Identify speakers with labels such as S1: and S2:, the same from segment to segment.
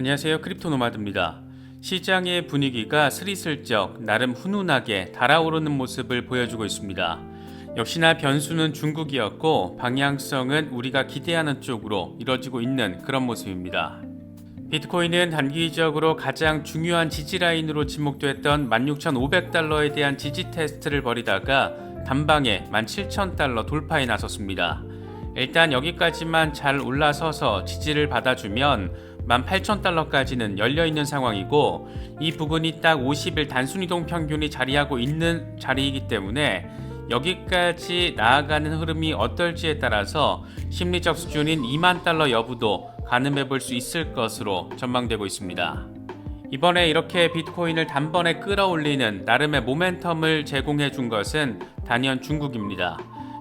S1: 안녕하세요. 크립토 노마드입니다. 시장의 분위기가 스리슬쩍 나름 훈훈하게 달아오르는 모습을 보여주고 있습니다. 역시나 변수는 중국이었고 방향성은 우리가 기대하는 쪽으로 이뤄지고 있는 그런 모습입니다. 비트코인은 단기적으로 가장 중요한 지지라인으로 지목됐던 16,500달러에 대한 지지 테스트를 벌이다가 단방에 17,000달러 돌파에 나섰습니다. 일단 여기까지만 잘 올라서서 지지를 받아주면 18,000달러까지는 열려 있는 상황이고 이 부분이 딱 50일 단순 이동 평균이 자리하고 있는 자리이기 때문에 여기까지 나아가는 흐름이 어떨지에 따라서 심리적 수준인 2만 달러 여부도 가늠해 볼 수 있을 것으로 전망되고 있습니다. 이번에 이렇게 비트코인을 단번에 끌어올리는 나름의 모멘텀을 제공해 준 것은 단연 중국입니다.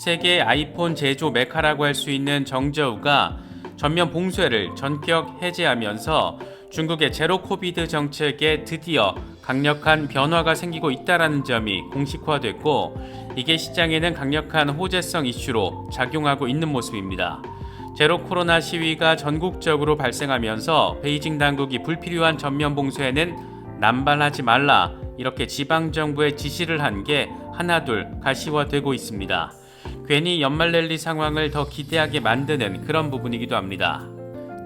S1: 세계 아이폰 제조 메카라고 할 수 있는 정저우가 전면 봉쇄를 전격 해제하면서 중국의 제로 코비드 정책에 드디어 강력한 변화가 생기고 있다라는 점이 공식화됐고 이게 시장에는 강력한 호재성 이슈로 작용하고 있는 모습입니다. 제로 코로나 시위가 전국적으로 발생하면서 베이징 당국이 불필요한 전면 봉쇄에는 남발하지 말라 이렇게 지방 정부에 지시를 한 게 하나둘 가시화되고 있습니다. 괜히 연말 랠리 상황을 더 기대하게 만드는 그런 부분이기도 합니다.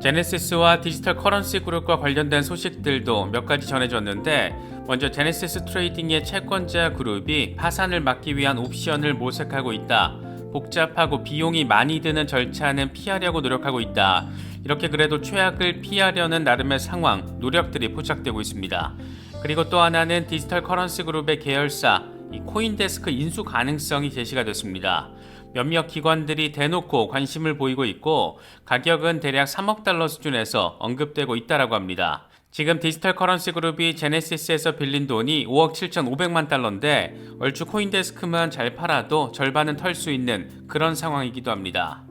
S1: 제네시스와 디지털 커런시 그룹과 관련된 소식들도 몇 가지 전해졌는데 먼저 제네시스 트레이딩의 채권자 그룹이 파산을 막기 위한 옵션을 모색하고 있다. 복잡하고 비용이 많이 드는 절차는 피하려고 노력하고 있다. 이렇게 그래도 최악을 피하려는 나름의 상황, 노력들이 포착되고 있습니다. 그리고 또 하나는 디지털 커런시 그룹의 계열사 이 코인데스크 인수 가능성이 제시가 됐습니다. 몇몇 기관들이 대놓고 관심을 보이고 있고 가격은 대략 3억 달러 수준에서 언급되고 있다라고 합니다. 지금 디지털 커런시 그룹이 제네시스에서 빌린 돈이 5억 7,500만 달러인데 얼추 코인데스크만 잘 팔아도 절반은 털 수 있는 그런 상황이기도 합니다.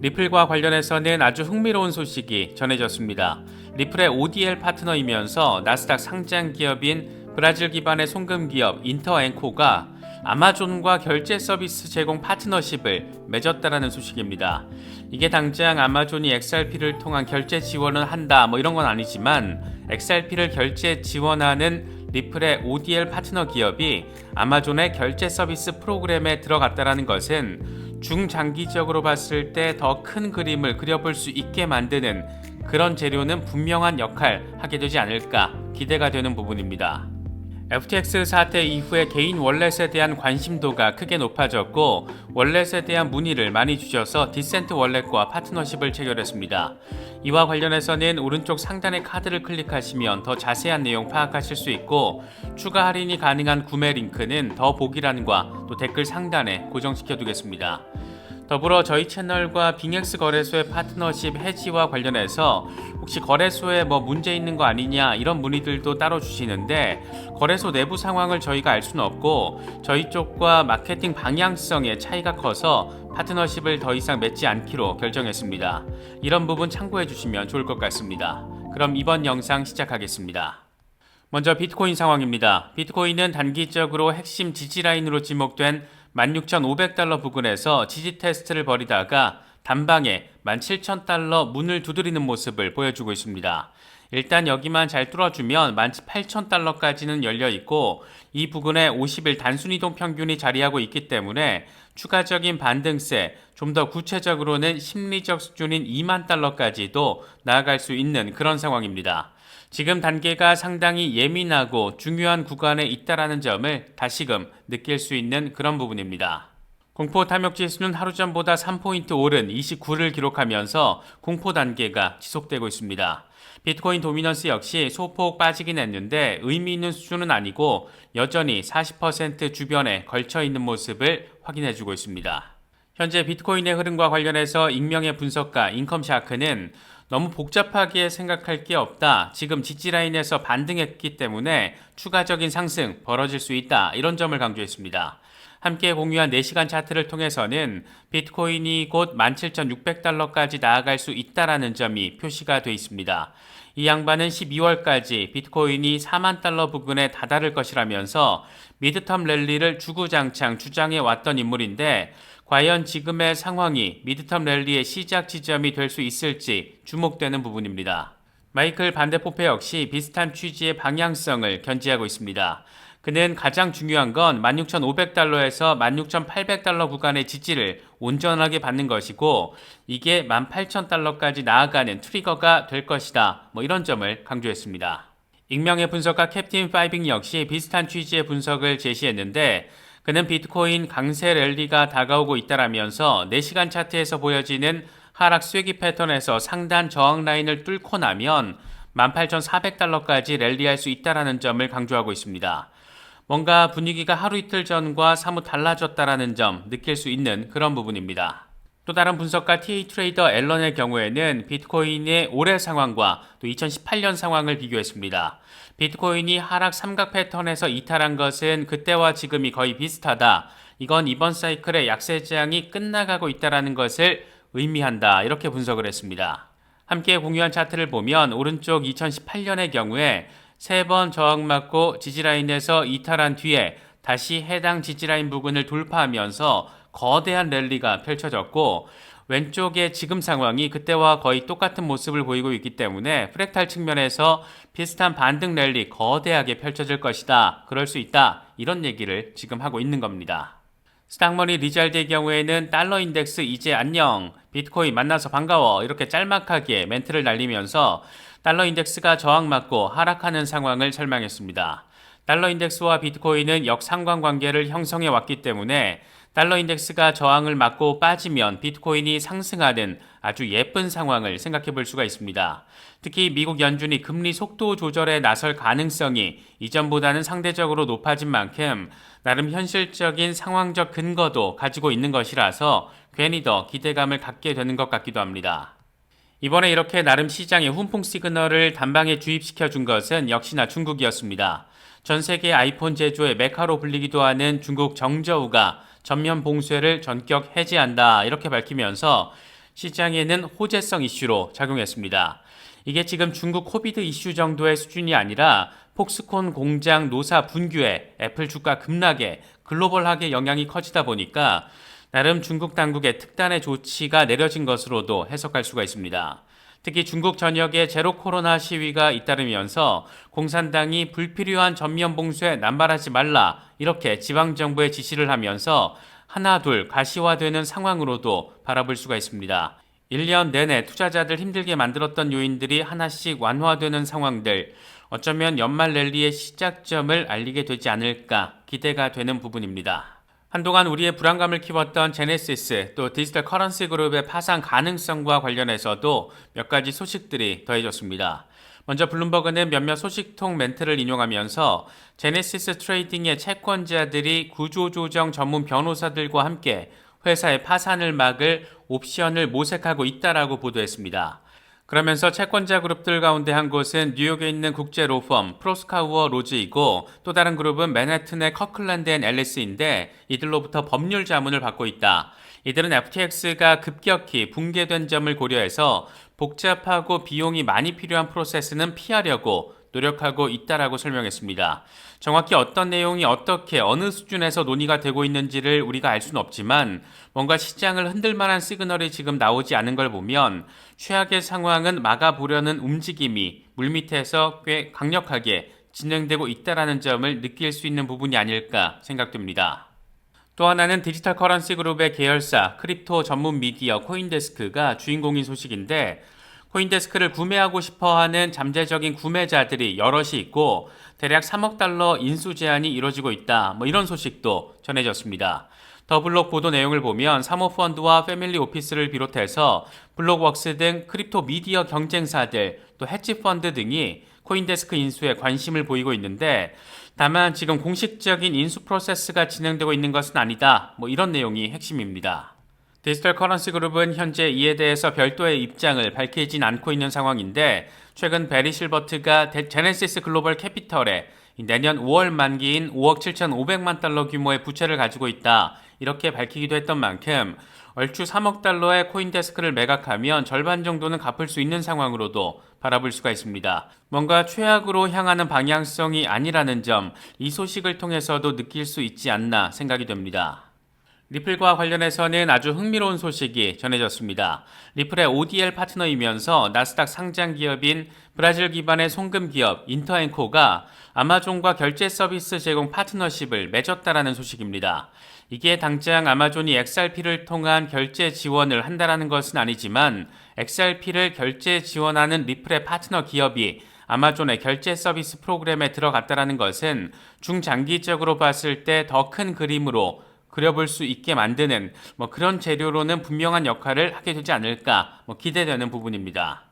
S1: 리플과 관련해서는 아주 흥미로운 소식이 전해졌습니다. 리플의 ODL 파트너이면서 나스닥 상장 기업인 브라질 기반의 송금 기업 인터앵코가 아마존과 결제 서비스 제공 파트너십을 맺었다라는 소식입니다. 이게 당장 아마존이 XRP를 통한 결제 지원을 한다 뭐 이런 건 아니지만 XRP를 결제 지원하는 리플의 ODL 파트너 기업이 아마존의 결제 서비스 프로그램에 들어갔다라는 것은 중장기적으로 봤을 때 더 큰 그림을 그려볼 수 있게 만드는 그런 재료는 분명한 역할 하게 되지 않을까 기대가 되는 부분입니다. FTX 사태 이후에 개인 월렛에 대한 관심도가 크게 높아졌고 월렛에 대한 문의를 많이 주셔서 디센트 월렛과 파트너십을 체결했습니다. 이와 관련해서는 오른쪽 상단의 카드를 클릭하시면 더 자세한 내용 파악하실 수 있고 추가 할인이 가능한 구매 링크는 더 보기란과 또 댓글 상단에 고정시켜 두겠습니다. 더불어 저희 채널과 빙엑스 거래소의 파트너십 해지와 관련해서 혹시 거래소에 뭐 문제 있는 거 아니냐 이런 문의들도 따로 주시는데 거래소 내부 상황을 저희가 알 수는 없고 저희 쪽과 마케팅 방향성의 차이가 커서 파트너십을 더 이상 맺지 않기로 결정했습니다. 이런 부분 참고해 주시면 좋을 것 같습니다. 그럼 이번 영상 시작하겠습니다. 먼저 비트코인 상황입니다. 비트코인은 단기적으로 핵심 지지라인으로 지목된 16,500달러 부근에서 지지 테스트를 벌이다가 단방에 17,000달러 문을 두드리는 모습을 보여주고 있습니다. 일단 여기만 잘 뚫어주면 18,000달러까지는 열려 있고 이 부근에 50일 단순 이동 평균이 자리하고 있기 때문에 추가적인 반등세, 좀 더 구체적으로는 심리적 수준인 2만 달러까지도 나아갈 수 있는 그런 상황입니다. 지금 단계가 상당히 예민하고 중요한 구간에 있다라는 점을 다시금 느낄 수 있는 그런 부분입니다. 공포 탐욕 지수는 하루 전보다 3포인트 오른 29를 기록하면서 공포 단계가 지속되고 있습니다. 비트코인 도미넌스 역시 소폭 빠지긴 했는데 의미 있는 수준은 아니고 여전히 40% 주변에 걸쳐 있는 모습을 확인해 주고 있습니다. 현재 비트코인의 흐름과 관련해서 익명의 분석가 인컴샤크는 너무 복잡하게 생각할 게 없다. 지금 지지라인에서 반등했기 때문에 추가적인 상승 벌어질 수 있다. 이런 점을 강조했습니다. 함께 공유한 4시간 차트를 통해서는 비트코인이 곧 17,600달러까지 나아갈 수 있다라는 점이 표시가 되어 있습니다. 이 양반은 12월까지 비트코인이 4만 달러 부근에 다다를 것이라면서 미드텀 랠리를 주구장창 주장해 왔던 인물인데 과연 지금의 상황이 미드텀 랠리의 시작 지점이 될 수 있을지 주목되는 부분입니다. 마이클 반데포페 역시 비슷한 취지의 방향성을 견지하고 있습니다. 그는 가장 중요한 건 16,500달러에서 16,800달러 구간의 지지를 온전하게 받는 것이고 이게 18,000달러까지 나아가는 트리거가 될 것이다. 뭐 이런 점을 강조했습니다. 익명의 분석가 캡틴 파이빙 역시 비슷한 취지의 분석을 제시했는데 그는 비트코인 강세 랠리가 다가오고 있다라면서 4시간 차트에서 보여지는 하락 쐐기 패턴에서 상단 저항 라인을 뚫고 나면 18,400달러까지 랠리할 수 있다라는 점을 강조하고 있습니다. 뭔가 분위기가 하루 이틀 전과 사뭇 달라졌다라는 점 느낄 수 있는 그런 부분입니다. 또 다른 분석가 TA 트레이더 앨런의 경우에는 비트코인의 올해 상황과 또 2018년 상황을 비교했습니다. 비트코인이 하락 삼각 패턴에서 이탈한 것은 그때와 지금이 거의 비슷하다. 이건 이번 사이클의 약세장이 끝나가고 있다라는 것을 의미한다. 이렇게 분석을 했습니다. 함께 공유한 차트를 보면 오른쪽 2018년의 경우에 세 번 저항 맞고 지지라인에서 이탈한 뒤에 다시 해당 지지라인 부근을 돌파하면서 거대한 랠리가 펼쳐졌고 왼쪽의 지금 상황이 그때와 거의 똑같은 모습을 보이고 있기 때문에 프랙탈 측면에서 비슷한 반등 랠리 거대하게 펼쳐질 것이다. 그럴 수 있다. 이런 얘기를 지금 하고 있는 겁니다. 스탁머니 리잘드의 경우에는 달러 인덱스 이제 안녕, 비트코인 만나서 반가워 이렇게 짤막하게 멘트를 날리면서 달러 인덱스가 저항 맞고 하락하는 상황을 설명했습니다. 달러 인덱스와 비트코인은 역상관 관계를 형성해 왔기 때문에 달러 인덱스가 저항을 맞고 빠지면 비트코인이 상승하는 아주 예쁜 상황을 생각해 볼 수가 있습니다. 특히 미국 연준이 금리 속도 조절에 나설 가능성이 이전보다는 상대적으로 높아진 만큼 나름 현실적인 상황적 근거도 가지고 있는 것이라서 괜히 더 기대감을 갖게 되는 것 같기도 합니다. 이번에 이렇게 나름 시장의 훈풍 시그널을 단방에 주입시켜 준 것은 역시나 중국이었습니다. 전 세계 아이폰 제조의 메카로 불리기도 하는 중국 정저우가 전면 봉쇄를 전격 해제한다 이렇게 밝히면서 시장에는 호재성 이슈로 작용했습니다. 이게 지금 중국 코비드 이슈 정도의 수준이 아니라 폭스콘 공장 노사 분규에 애플 주가 급락에 글로벌하게 영향이 커지다 보니까 나름 중국 당국의 특단의 조치가 내려진 것으로도 해석할 수가 있습니다. 특히 중국 전역에 제로 코로나 시위가 잇따르면서 공산당이 불필요한 전면 봉쇄 남발하지 말라 이렇게 지방 정부에 지시를 하면서 하나 둘 가시화되는 상황으로도 바라볼 수가 있습니다. 1년 내내 투자자들 힘들게 만들었던 요인들이 하나씩 완화되는 상황들 어쩌면 연말 랠리의 시작점을 알리게 되지 않을까 기대가 되는 부분입니다. 한동안 우리의 불안감을 키웠던 제네시스 또 디지털 커런시 그룹의 파산 가능성과 관련해서도 몇 가지 소식들이 더해졌습니다. 먼저 블룸버그는 몇몇 소식통 멘트를 인용하면서 제네시스 트레이딩의 채권자들이 구조조정 전문 변호사들과 함께 회사의 파산을 막을 옵션을 모색하고 있다라고 보도했습니다. 그러면서 채권자 그룹들 가운데 한 곳은 뉴욕에 있는 국제 로펌 프로스카우어 로즈이고 또 다른 그룹은 맨해튼의 커클랜드 앤 앨리스인데 이들로부터 법률 자문을 받고 있다. 이들은 FTX가 급격히 붕괴된 점을 고려해서 복잡하고 비용이 많이 필요한 프로세스는 피하려고 노력하고 있다라고 설명했습니다. 정확히 어떤 내용이 어떻게 어느 수준에서 논의가 되고 있는지를 우리가 알 수는 없지만 뭔가 시장을 흔들 만한 시그널이 지금 나오지 않은 걸 보면 최악의 상황은 막아보려는 움직임이 물밑에서 꽤 강력하게 진행되고 있다라는 점을 느낄 수 있는 부분이 아닐까 생각됩니다. 또 하나는 디지털 커런시 그룹의 계열사 크립토 전문 미디어 코인데스크가 주인공인 소식인데 코인데스크를 구매하고 싶어 하는 잠재적인 구매자들이 여럿이 있고 대략 3억 달러 인수 제한이 이뤄지고 있다. 뭐 이런 소식도 전해졌습니다. 더블록 보도 내용을 보면 사모펀드와 패밀리 오피스를 비롯해서 블록웍스 등 크립토 미디어 경쟁사들 또 헤지펀드 등이 코인데스크 인수에 관심을 보이고 있는데 다만 지금 공식적인 인수 프로세스가 진행되고 있는 것은 아니다. 뭐 이런 내용이 핵심입니다. 디지털 커런시 그룹은 현재 이에 대해서 별도의 입장을 밝히진 않고 있는 상황인데 최근 베리 실버트가 제네시스 글로벌 캐피털에 내년 5월 만기인 5억 7,500만 달러 규모의 부채를 가지고 있다. 이렇게 밝히기도 했던 만큼 얼추 3억 달러의 코인데스크를 매각하면 절반 정도는 갚을 수 있는 상황으로도 바라볼 수가 있습니다. 뭔가 최악으로 향하는 방향성이 아니라는 점, 이 소식을 통해서도 느낄 수 있지 않나 생각이 됩니다. 리플과 관련해서는 아주 흥미로운 소식이 전해졌습니다. 리플의 ODL 파트너이면서 나스닥 상장 기업인 브라질 기반의 송금 기업 인터앤코가 아마존과 결제 서비스 제공 파트너십을 맺었다라는 소식입니다. 이게 당장 아마존이 XRP를 통한 결제 지원을 한다라는 것은 아니지만 XRP를 결제 지원하는 리플의 파트너 기업이 아마존의 결제 서비스 프로그램에 들어갔다라는 것은 중장기적으로 봤을 때 더 큰 그림으로 그려볼 수 있게 만드는 뭐 그런 재료로는 분명한 역할을 하게 되지 않을까 뭐 기대되는 부분입니다.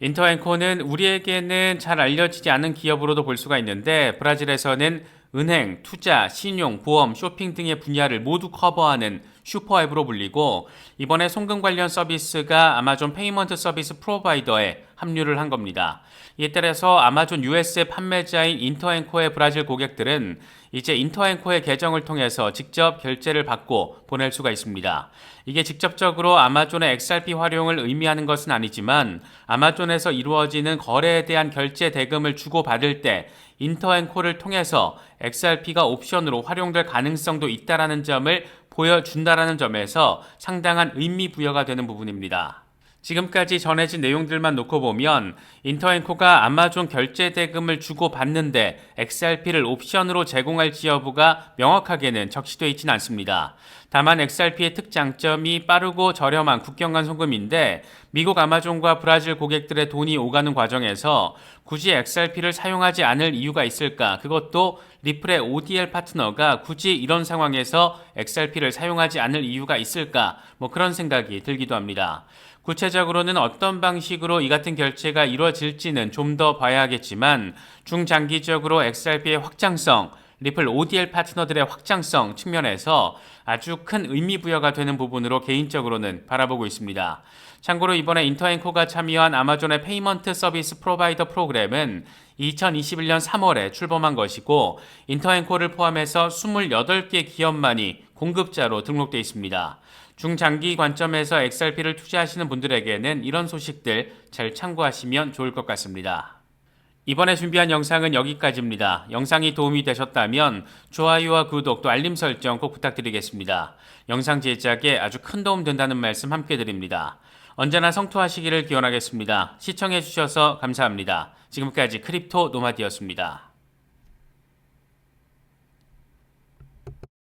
S1: 인터앤코는 우리에게는 잘 알려지지 않은 기업으로도 볼 수가 있는데 브라질에서는 은행, 투자, 신용, 보험, 쇼핑 등의 분야를 모두 커버하는 슈퍼앱으로 불리고 이번에 송금 관련 서비스가 아마존 페이먼트 서비스 프로바이더에 합류를 한 겁니다. 이에 따라서 아마존 US 판매자인 인터앤코의 브라질 고객들은 이제 인터앤코의 계정을 통해서 직접 결제를 받고 보낼 수가 있습니다. 이게 직접적으로 아마존의 XRP 활용을 의미하는 것은 아니지만 아마존에서 이루어지는 거래에 대한 결제 대금을 주고받을 때 인터앤코를 통해서 XRP가 옵션으로 활용될 가능성도 있다라는 점을 보여준다라는 점에서 상당한 의미 부여가 되는 부분입니다. 지금까지 전해진 내용들만 놓고 보면 인터앤코가 아마존 결제 대금을 주고 받는데 XRP를 옵션으로 제공할지 여부가 명확하게는 적시되어 있지는 않습니다. 다만 XRP의 특장점이 빠르고 저렴한 국경 간 송금인데 미국 아마존과 브라질 고객들의 돈이 오가는 과정에서 굳이 XRP를 사용하지 않을 이유가 있을까? 그것도 리플의 ODL 파트너가 굳이 이런 상황에서 XRP를 사용하지 않을 이유가 있을까? 뭐 그런 생각이 들기도 합니다. 구체적으로는 어떤 방식으로 이 같은 결제가 이루어질지는 좀 더 봐야겠지만 중장기적으로 XRP의 확장성, 리플 ODL 파트너들의 확장성 측면에서 아주 큰 의미 부여가 되는 부분으로 개인적으로는 바라보고 있습니다. 참고로 이번에 인터앤코가 참여한 아마존의 페이먼트 서비스 프로바이더 프로그램은 2021년 3월에 출범한 것이고 인터앤코를 포함해서 28개 기업만이 공급자로 등록돼 있습니다. 중장기 관점에서 XRP를 투자하시는 분들에게는 이런 소식들 잘 참고하시면 좋을 것 같습니다. 이번에 준비한 영상은 여기까지입니다. 영상이 도움이 되셨다면 좋아요와 구독 또 알림 설정 꼭 부탁드리겠습니다. 영상 제작에 아주 큰 도움 된다는 말씀 함께 드립니다. 언제나 성투하시기를 기원하겠습니다. 시청해주셔서 감사합니다. 지금까지 크립토 노마디였습니다.